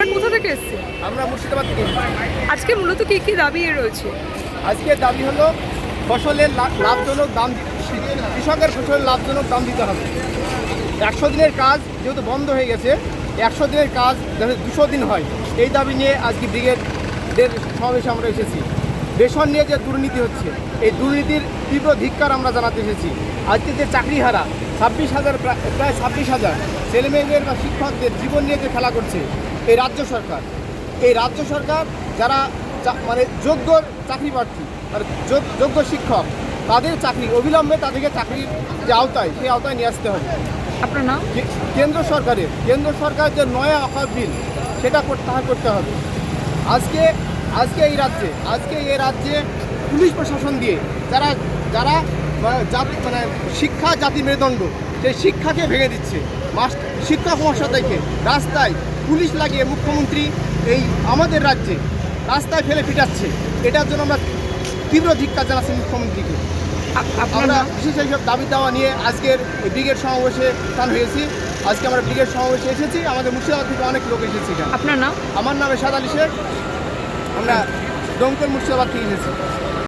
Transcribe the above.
কোথা থেকে এসছে? আমরা মুর্শিদাবাদ থেকে। আজকে মূলত কি কি দাবি রয়েছে? আজকে দাবি হলো ফসলের লাভজনক দাম কৃষকের ফসলের লাভজনক দাম দিতে হবে। একশো দিনের কাজ যেহেতু বন্ধ হয়ে গেছে একশো দিনের কাজ যাতে দুশো দিন হয় এই দাবি নিয়ে আজকে ব্রিগেডের সমাবেশে আমরা এসেছি। বেসন নিয়ে যে দুর্নীতি হচ্ছে এই দুর্নীতির তীব্র ধিক্কার আমরা জানাতে এসেছি। আজকে যে চাকরিহারা ছাব্বিশ হাজার প্রায় প্রায় ছাব্বিশ হাজার ছেলেমেয়েদের বা শিক্ষকদের জীবন নিয়ে যে খেলা করছে এই রাজ্য সরকার। এই রাজ্য সরকার যারা মানে যোগ্য চাকরি প্রার্থী মানে যোগ- যোগ্য শিক্ষক তাদের চাকরি অবিলম্বে তাদেরকে চাকরির যে আওতায় সেই আওতায় নিয়ে আসতে হবে। আপনার নাম? কেন্দ্র সরকারের কেন্দ্র সরকার যে নয়া অফার বিল সেটা প্রত্যাহার করতে হবে। আজকে আজকে এই রাজ্যে আজকে এই রাজ্যে পুলিশ প্রশাসন দিয়ে যারা যারা মানে জাতি মানে শিক্ষা জাতি মেরুদণ্ড সেই শিক্ষাকে ভেঙে দিচ্ছে। মাস্ট শিক্ষক মহাশয়কে রাস্তায় পুলিশ লাগিয়ে মুখ্যমন্ত্রী এই আমাদের রাজ্যে রাস্তায় ফেলে পিটাচ্ছে এটার জন্য আমরা তীব্র ধিক্কার জানাচ্ছি মুখ্যমন্ত্রীকে। আমরা বিশেষ এইসব দাবি দাওয়া নিয়ে আজকের এই ব্রিগেড সমাবেশে স্থান হয়েছি। আজকে আমরা ব্রিগেড সমাবেশে এসেছি আমাদের মুর্শিদাবাদ থেকে অনেক লোক এসেছি আপনার নাম? আমার নাম আলী শেখ। আমরা দমকল মুর্শিদাবাদ থেকে এসেছি